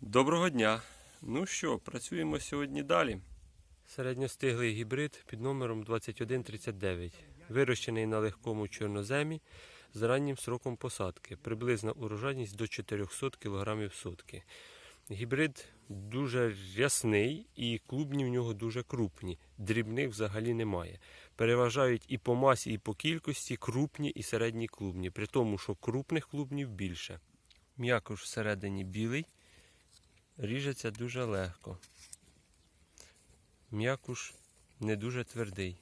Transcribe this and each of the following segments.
Доброго дня! Ну що, працюємо сьогодні далі. Середньостиглий гібрид під номером 2139, вирощений на легкому чорноземі з раннім сроком посадки. Приблизна урожайність до 400 кг в сутки. Гібрид дуже рясний і клубні в нього дуже крупні. Дрібних взагалі немає. Переважають і по масі, і по кількості крупні і середні клубні, при тому, що крупних клубнів більше. М'якош всередині білий, ріжеться дуже легко. М'якуш не дуже твердий.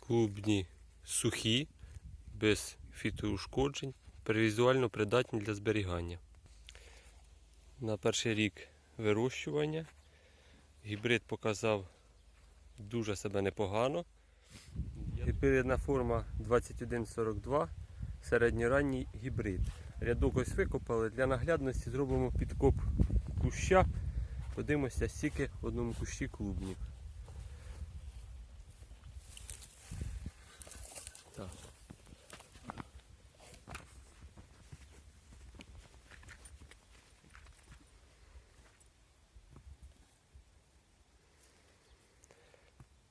Клубні сухі, без фітоушкоджень, візуально придатні для зберігання. На перший рік вирощування гібрид показав дуже себе непогано. Гібридна форма 2142, середньоранній гібрид. Рядок ось викопали. Для наглядності зробимо підкоп куща. Подивимося, стільки в одному кущі клубнів. Так.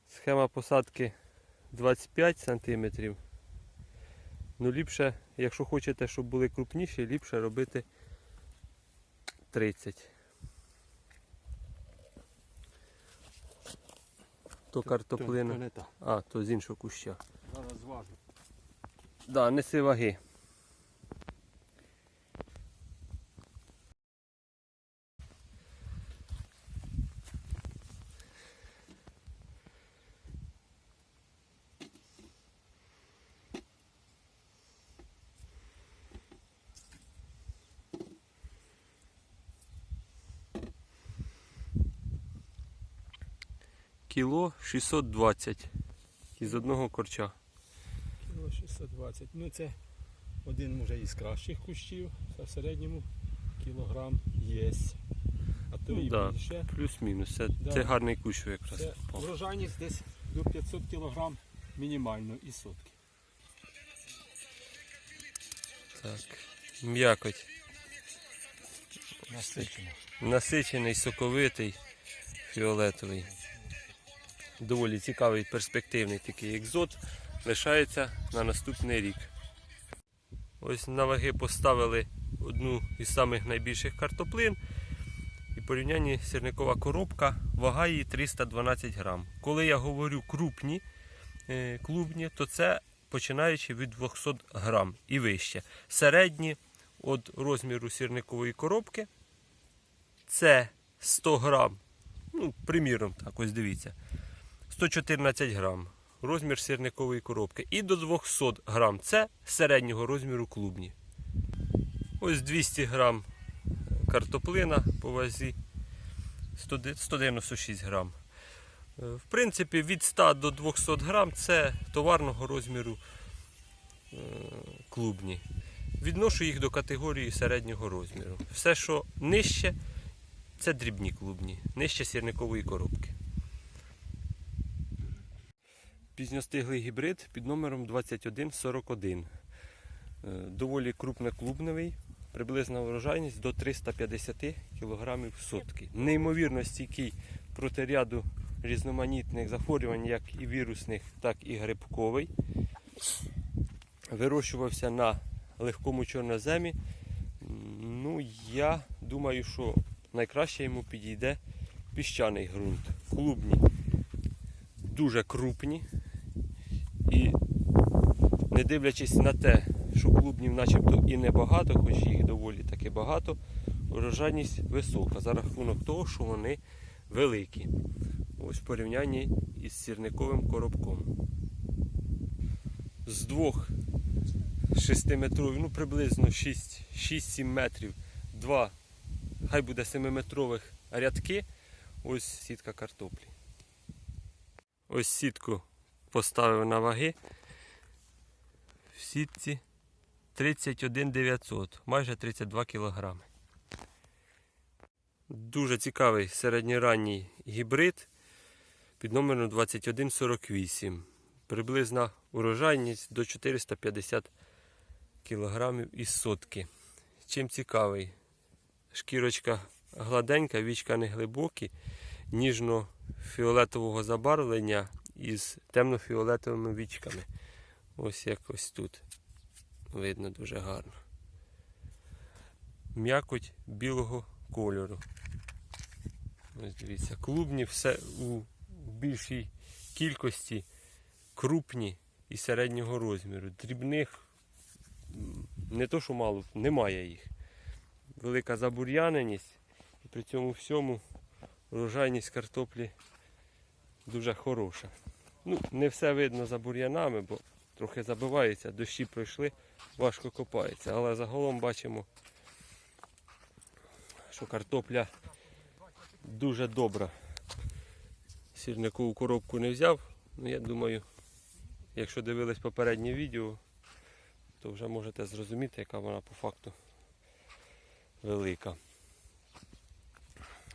Схема посадки 25 см. Ну, ліпше, якщо хочете, щоб були крупніші, ліпше робити 30. То картоплина. Так. А, то з іншого куща. Зараз зважу. Да, неси ваги. Кіло 620 із одного корча. Кіло 620. Ну це один може із кращих кущів. Це в середньому кілограм є. А то Ну і да. більше. Плюс-мінус. Це, Да. це гарний кущ якраз. Це врожайність десь до 500 кілограм мінімально із сотки. Так. М'якоть. Насичено. Насичений, соковитий, фіолетовий. Доволі цікавий, перспективний такий екзот. Лишається на наступний рік. Ось на ваги поставили одну із самих найбільших картоплин. І порівнянні сірникова коробка, вага її 312 грам. Коли я говорю крупні е, клубні, то це починаючи від 200 грам і вище. Середні від розміру сірникової коробки це 100 грам. Ну, приміром, так, ось дивіться. 114 грам. Розмір сірникової коробки. І до 200 грам. Це середнього розміру клубні. Ось 200 грам картоплина по вазі. 196 грам. Е, В принципі, від 100 до 200 грам це товарного розміру е, клубні. Відношу їх до категорії середнього розміру. Все, що нижче, це дрібні клубні, нижче сірникової коробки. Пізньостиглий гібрид під номером 2141. Е, Доволі крупноклубневий, приблизна врожайність до 350 кг в сутки. Неймовірно стійкий проти ряду різноманітних захворювань, як і вірусних, так і грибковий. Вирощувався на легкому чорноземі. Ну, я думаю, що найкраще йому підійде піщаний ґрунт. Клубні дуже крупні. І не дивлячись на те, що клубнів начебто і небагато, хоч їх доволі таки багато, урожайність висока за рахунок того, що вони великі. Ось в порівнянні із сірниковим коробком. З двох 6-метрових, ну приблизно 6-7 метрів, два, хай буде 7-метрових рядки, ось сітка картоплі. Ось сітку поставив на ваги. В сітці 31 900, майже 32 кілограми. Дуже цікавий середньоранній гібрид під номером 2148. Приблизна урожайність до 450 кілограмів із сотки. Чим цікавий? Шкірочка гладенька, вічка не глибокі, ніжно-фіолетового забарвлення із темно-фіолетовими вічками. Ось якось тут. Видно дуже гарно. М'якоть білого кольору. Ось дивіться, клубні все у більшій кількості крупні і середнього розміру. Дрібних не то, що мало, немає їх. Велика забур'яненість і при цьому всьому урожайність картоплі дуже хороша. Ну, не все видно за бур'янами, бо трохи забивається, дощі пройшли, важко копається. Але загалом бачимо, що картопля дуже добра. Сірникову коробку не взяв. Ну, я думаю, якщо дивились попереднє відео, то вже можете зрозуміти, яка вона по факту велика.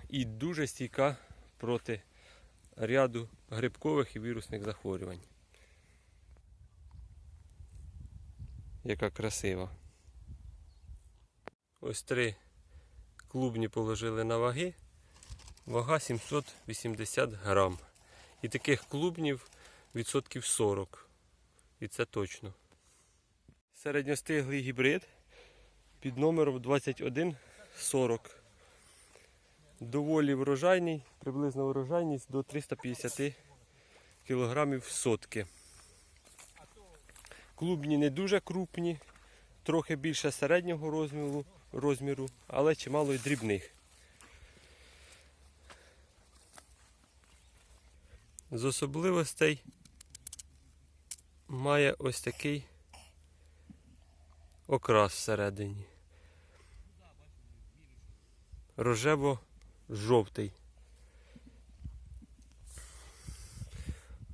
І дуже стійка проти ряду грибкових і вірусних захворювань. Яка красива. Ось три клубні положили на ваги. Вага 780 грам. І таких клубнів відсотків 40. І це точно. Середньостиглий гібрид під номером 2140. Доволі врожайний, приблизно врожайність до 350 кг сотки. Клубні не дуже крупні, трохи більше середнього розміру, розміру але чимало й дрібних. З особливостей має ось такий окрас всередині. Рожево-жовтий.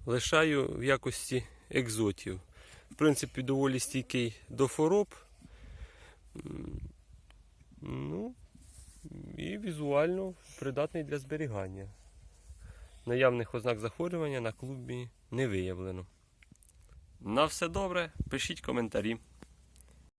Лишаю в якості екзотів. В принципі, доволі стійкий до хвороб. Ну, і візуально придатний для зберігання. Наявних ознак захворювання на клубі не виявлено. На все добре, пишіть коментарі.